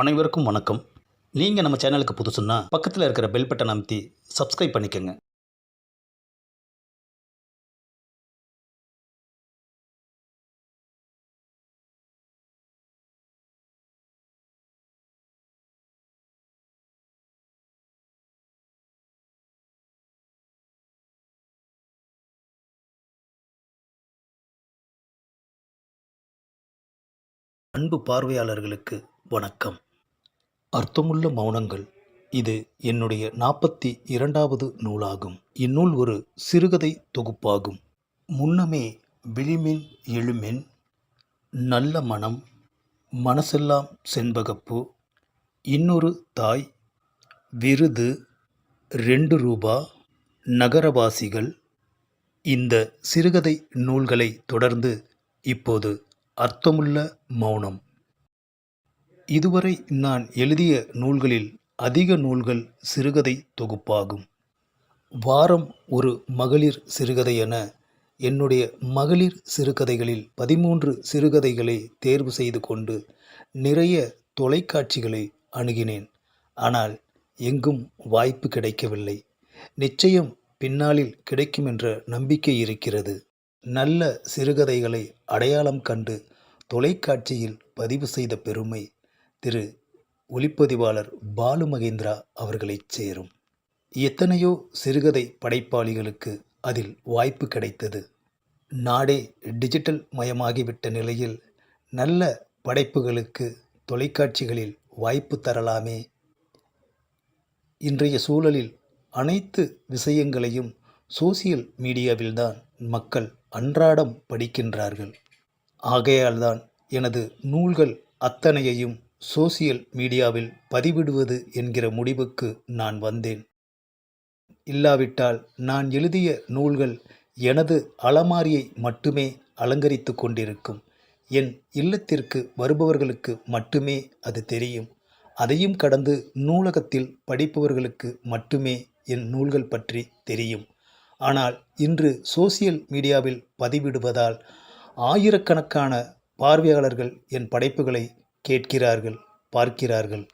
அனைவருக்கும் வணக்கம். நீங்கள் நம்ம சேனலுக்கு புதுசுன்னா பக்கத்தில் இருக்கிற பெல் பட்டன் அமைத்தி சப்ஸ்கிரைப் பண்ணிக்கோங்க. அன்பு பார்வையாளர்களுக்கு வணக்கம். அர்த்தமுள்ள மௌனங்கள். இது என்னுடைய நாற்பத்தி இரண்டாவது நூலாகும். இந்நூல் ஒரு சிறுகதை தொகுப்பாகும். முன்னமே விழிமின் எழுமின் நல்ல மனம் மனசெல்லாம் செண்பகப்பு இன்னொரு தாய் விருது ரெண்டு ரூபா நகரவாசிகள். இந்த சிறுகதை நூல்களை தொடர்ந்து இப்போது அர்த்தமுள்ள மௌனம். இதுவரை நான் எழுதிய நூல்களில் அதிக நூல்கள் சிறுகதை தொகுப்பாகும். வாரம் ஒரு மகளிர் சிறுகதை என என்னுடைய மகளிர் சிறுகதைகளில் பதிமூன்று சிறுகதைகளை தேர்வு செய்து கொண்டு நிறைய தொலைக்காட்சிகளை அணுகினேன். ஆனால் எங்கும் வாய்ப்பு கிடைக்கவில்லை. நிச்சயம் பின்னாளில் கிடைக்கும் என்ற நம்பிக்கை இருக்கிறது. நல்ல சிறுகதைகளை அடையாளம் கண்டு தொலைக்காட்சியில் பதிவு செய்த பெருமை திரு ஒளிப்பதிவாளர் பாலு மகேந்திரா அவர்களைச் சேரும். எத்தனையோ சிறுகதை படைப்பாளிகளுக்கு அதில் வாய்ப்பு கிடைத்தது. நாடே டிஜிட்டல் மயமாகிவிட்ட நிலையில் நல்ல படைப்புகளுக்கு தொலைக்காட்சிகளில் வாய்ப்பு தரலாமே. இன்றைய சூழலில் அனைத்து விஷயங்களையும் சோசியல் மீடியாவில்தான் மக்கள் அன்றாடம் படிக்கின்றார்கள். ஆகையால்தான் எனது நூல்கள் அத்தனையையும் சோசியல் மீடியாவில் பதிவிடுவது என்கிற முடிவுக்கு நான் வந்தேன். இல்லாவிட்டால் நான் எழுதிய நூல்கள் எனது அலமாரியை மட்டுமே அலங்கரித்து கொண்டிருக்கும். என் இல்லத்திற்கு வருபவர்களுக்கு மட்டுமே அது தெரியும். அதையும் கடந்து நூலகத்தில் படிப்பவர்களுக்கு மட்டுமே என் நூல்கள் பற்றி தெரியும். ஆனால் இன்று சோசியல் மீடியாவில் பதிவிடுவதால் ஆயிரக்கணக்கான பார்வையாளர்கள் என் படைப்புகளை கேட்கிறார்கள் பார்க்கிறார்கள்.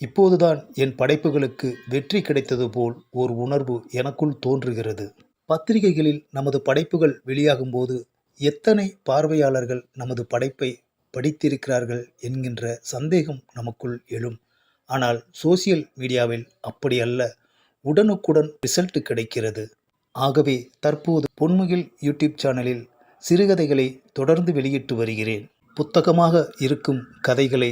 இப்போதுதான் என் படைப்புகளுக்கு வெற்றி கிடைத்தது போல் ஒரு உணர்வு எனக்குள் தோன்றுகிறது. பத்திரிகைகளில் நமது படைப்புகள் வெளியாகும்போது எத்தனை பார்வையாளர்கள் நமது படைப்பை படித்திருக்கிறார்கள் என்கின்ற சந்தேகம் நமக்குள் எழும். ஆனால் சோசியல் மீடியாவில் அப்படி அல்ல உடனுக்குடன் ரிசல்ட் கிடைக்கிறது. ஆகவே தற்போது பொன்முகில் யூடியூப் சேனலில் சிறுகதைகளை தொடர்ந்து வெளியிட்டு வருகிறேன். புத்தகமாக இருக்கும் கதைகளை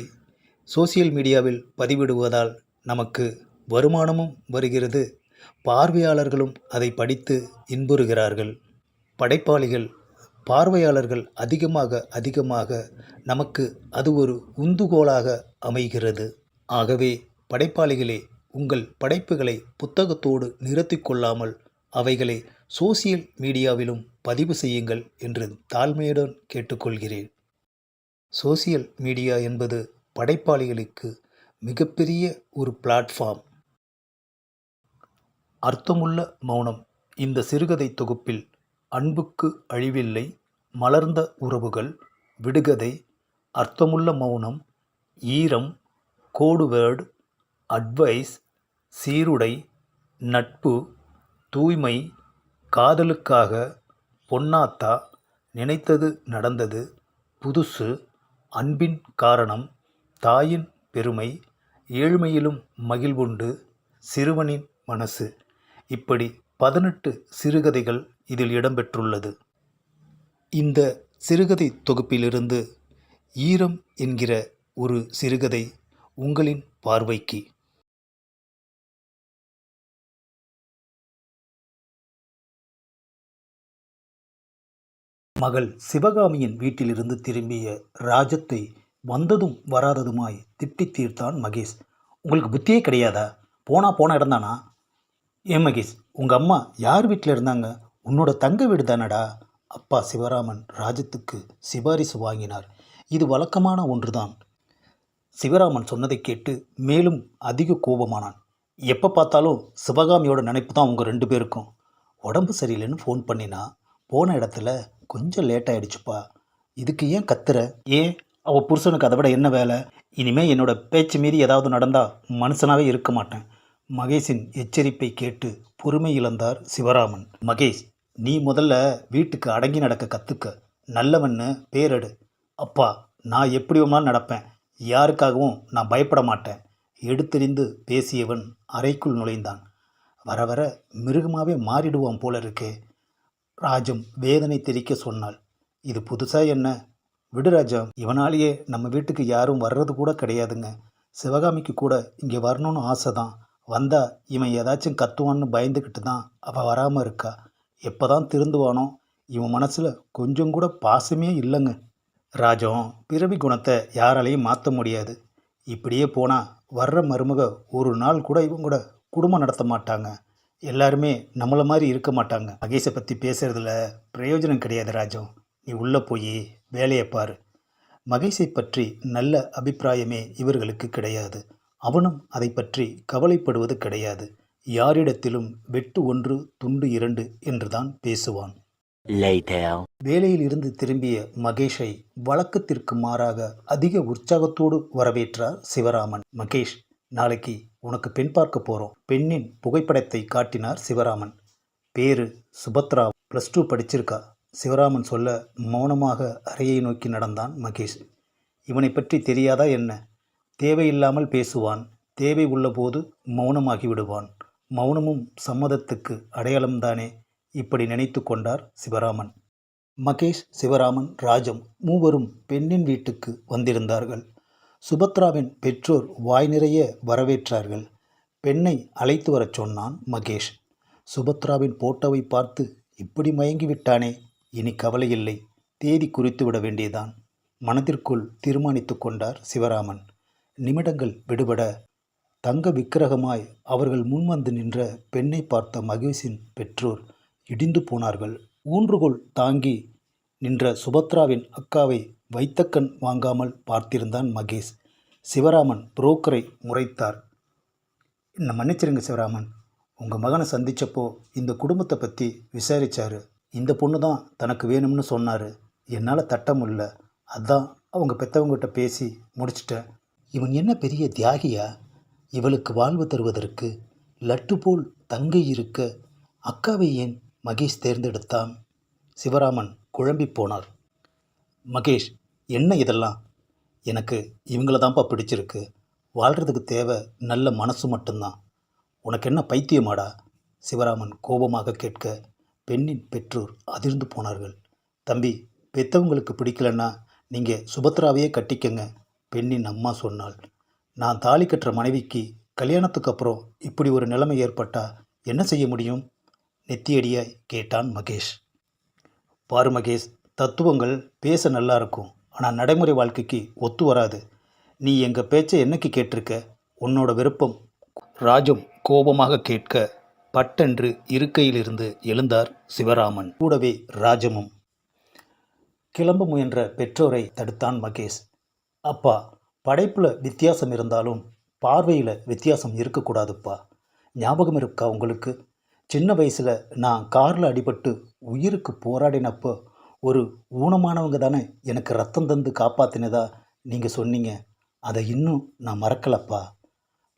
சோசியல் மீடியாவில் பதிவிடுவதால் நமக்கு வருமானமும் வருகிறது. பார்வையாளர்களும் அதை படித்து இன்புறுகிறார்கள். படைப்பாளிகள் பார்வையாளர்கள் அதிகமாக அதிகமாக நமக்கு அது ஒரு உந்துகோலாக அமைகிறது. ஆகவே படைப்பாளிகளே உங்கள் படைப்புகளை புத்தகத்தோடு நிறுத்தி கொள்ளாமல் அவைகளை சோசியல் மீடியாவிலும் பதிவு செய்யுங்கள் என்று தாழ்மையுடன் கேட்டுக்கொள்கிறேன். சோசியல் மீடியா என்பது படைப்பாளிகளுக்கு மிகப்பெரிய ஒரு பிளாட்ஃபார்ம். அர்த்தமுள்ள மௌனம். இந்த சிறுகதை தொகுப்பில் அன்புக்கு அழிவில்லை மலர்ந்த உறவுகள் விடுகதை அர்த்தமுள்ள மௌனம் ஈரம் கோடுவேர்டு அட்வைஸ் சீருடை நட்பு தூய்மை காதலுக்காக பொன்னாத்தா நினைத்தது நடந்தது புதுசு அன்பின் காரணம் தாயின் பெருமை ஏழ்மையிலும் மகிழ்வுண்டு சிறுவனின் மனசு. இப்படி பதினெட்டு சிறுகதைகள் இதில் இடம்பெற்றுள்ளது. இந்த சிறுகதை தொகுப்பிலிருந்து ஈரம் என்கிற ஒரு சிறுகதை உங்களின் பார்வைக்கு. மகள் சிவகாமியின் வீட்டிலிருந்து திரும்பிய ராஜத்தை வந்ததும் வராததுமாய் திட்டி தீர்த்தான் மகேஷ். உங்களுக்கு புத்தியே கிடையாதா? போனா போன இடம்தானா? ஏன் மகேஷ் உங்கள் அம்மா யார் வீட்டில் இருந்தாங்க? உன்னோட தங்க வீடு தானடா? அப்பா சிவராமன் ராஜத்துக்கு சிபாரிசு வாங்கினார். இது வழக்கமான ஒன்றுதான். சிவராமன் சொன்னதை கேட்டு மேலும் அதிக கோபமானான். எப்போ பார்த்தாலும் சிவகாமியோட நினைப்பு தான் உங்கள் ரெண்டு பேருக்கும். உடம்பு சரியில்லைன்னு ஃபோன் பண்ணினா? போன இடத்துல கொஞ்சம் லேட் ஆயிடுச்சுப்பா. இதுக்கு ஏன் கத்துற? ஏன் அவள் புருஷனுக்கு அதை விட என்ன வேலை? இனிமேல் என்னோட பேச்சு மீறி ஏதாவது நடந்தால் மனுஷனாகவே இருக்க மாட்டேன். மகேஷின் எச்சரிப்பை கேட்டு பொறுமை இழந்தார் சிவராமன். மகேஷ் நீ முதல்ல வீட்டுக்கு அடங்கி நடக்க கற்றுக்க நல்லவன்னு பேரெடு. அப்பா நான் எப்படி வேணாலும் நடப்பேன். யாருக்காகவும் நான் பயப்பட மாட்டேன். எடுத்தெறிந்து பேசியவன் அறைக்குள் நுழைந்தான். வர வர மிருகமாகவே மாறிடுவான் போல இருக்கே. ராஜம் வேதனை தெரிக்க சொன்னாள். இது புதுசா என்ன? விடு ராஜா இவனாலேயே நம்ம வீட்டுக்கு யாரும் வர்றது கூட கிடையாதுங்க. சிவகாமிக்கு கூட இங்கே வரணும்னு ஆசை தான் வந்தா இவன் ஏதாச்சும் கத்துவான்னு பயந்துக்கிட்டு தான் அவள் வராமல் இருக்கா. எப்போ தான் திருந்துவானோ? இவன் மனசில் கொஞ்சம் கூட பாசமே இல்லைங்க. ராஜம் பிறவி குணத்தை யாராலையும் மாற்ற முடியாது. இப்படியே போனால் வர்ற மருமக ஒரு நாள் கூட இவங்க கூட குடும்பம் நடத்த மாட்டாங்க. எல்லாருமே நம்மளை மாதிரி இருக்க மாட்டாங்க. மகேஷை பற்றி பேசுறதுல பிரயோஜனம் கிடையாது ராஜம். நீ உள்ளே போய் வேலையை பாரு. மகேஷை பற்றி நல்ல அபிப்பிராயமே இவர்களுக்கு கிடையாது. அவனும் அதை பற்றி கவலைப்படுவது கிடையாது. யாரிடத்திலும் வெட்டு ஒன்று துண்டு இரண்டு என்றுதான் பேசுவான். Later. வேலையில் இருந்து திரும்பிய மகேஷை வழக்கத்திற்கு மாறாக அதிக உற்சாகத்தோடு வரவேற்றார் சிவராமன். மகேஷ் நாளைக்கு உனக்கு பெண் பார்க்க போகிறோம் பெண்ணின் புகைப்படத்தை காட்டினார் சிவராமன். பேரு சுபத்ரா ப்ளஸ் டூ படிச்சிருக்கா. சிவராமன் சொல்ல மௌனமாக அறையை நோக்கி நடந்தான் மகேஷ். இவனை பற்றி தெரியாதா என்ன? தேவையில்லாமல் பேசுவான். தேவை உள்ளபோது மௌனமாகி விடுவான். மௌனமும் சம்மதத்துக்கு அடையாளம்தானே? இப்படி நினைத்து கொண்டார் சிவராமன். மகேஷ் சிவராமன் ராஜம் மூவரும் பெண்ணின் வீட்டுக்கு வந்திருந்தார்கள். சுபத்ராவின் பெற்றோர் வாய் நிறைய வரவேற்றார்கள். பெண்ணை அழைத்து வரச் சொன்னான் மகேஷ். சுபத்ராவின் போட்டோவை பார்த்து இப்படி மயங்கி விட்டானே இனி கவலை இல்லை தேதி குறித்து விட வேண்டியதான் மனதிற்குள் தீர்மானித்து கொண்டார் சிவராமன். நிமிடங்கள் விடுபட தங்க விக்கிரகமாய் அவர்கள் முன்வந்து நின்ற பெண்ணை பார்த்த மகேஷின் பெற்றோர் இடிந்து போனார்கள். ஊன்றுகோல் தாங்கி நின்ற சுபத்ராவின் அக்காவை வைத்தக்கண் வாங்காமல் பார்த்திருந்தான் மகேஷ். சிவராமன் புரோக்கரை முறைத்தார். என்னை மன்னிச்சிருங்க சிவராமன். உங்கள் மகனை சந்தித்தப்போ இந்த குடும்பத்தை பற்றி விசாரிச்சாரு. இந்த பொண்ணு தான் தனக்கு வேணும்னு சொன்னார். என்னால் தட்ட முடில அதான் அவங்க பெற்றவங்ககிட்ட பேசி முடிச்சிட்டேன். இவன் என்ன பெரிய தியாகியா? இவளுக்கு வாழ்வு தருவதற்கு லட்டு போல் தங்கை இருக்க அக்காவை ஏன் மகேஷ் தேர்ந்தெடுத்தான்? சிவராமன் குழம்பி போனார். மகேஷ் என்ன இதெல்லாம்? எனக்கு இவங்கள தான்ப்பா பிடிச்சிருக்கு. வாழ்கிறதுக்கு தேவை நல்ல மனசு மட்டும்தான். உனக்கு என்ன பைத்தியமாடா? சிவராமன் கோபமாக கேட்க பெண்ணின் பெற்றோர் அதிர்ந்து போனார்கள். தம்பி பெத்தவங்களுக்கு பிடிக்கலன்னா நீங்கள் சுபத்ராவையே கட்டிக்கங்க பெண்ணின் அம்மா சொன்னாள். நான் தாலி கட்டுற மனைவிக்கு கல்யாணத்துக்கு அப்புறம் இப்படி ஒரு நிலைமை ஏற்பட்டால் என்ன செய்ய முடியும்? நெத்தியடியாய் கேட்டான் மகேஷ். பாரு மகேஷ் தத்துவங்கள் பேச நல்லா இருக்கும். ஆனால் நடைமுறை வாழ்க்கைக்கு ஒத்து வராது. நீ எங்கள் பேச்சை என்னைக்கு கேட்டிருக்க? உன்னோட விருப்பம் ராஜம் கோபமாக கேட்க பட்டென்று இருக்கையிலிருந்து எழுந்தார் சிவராமன். கூடவே ராஜமும். கிளம்ப முயன்ற பெற்றோரை தடுத்தான் மகேஷ். அப்பா படைப்பில் வித்தியாசம் இருந்தாலும் பார்வையில் வித்தியாசம் இருக்கக்கூடாதுப்பா. ஞாபகம் இருக்கா உங்களுக்கு? சின்ன வயசில் நான் காரில் அடிபட்டு உயிருக்கு போராடினப்போ ஒரு ஊனமானவங்க தானே? எனக்கு ரத்தம் தந்து காப்பாத்தினதா நீங்கள் சொன்னீங்க. அதை இன்னும் நான் மறக்கலப்பா.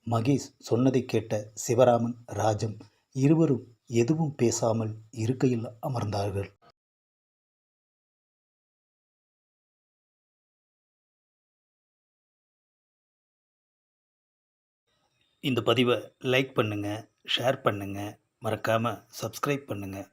மகேஷ் சொன்னதை கேட்ட சிவராமன் ராஜம் இருவரும் எதுவும் பேசாமல் இருக்கையில் அமர்ந்தார்கள். இந்த பதிவை லைக் பண்ணுங்கள் ஷேர் பண்ணுங்கள் மறக்காமல் சப்ஸ்கிரைப் பண்ணுங்கள்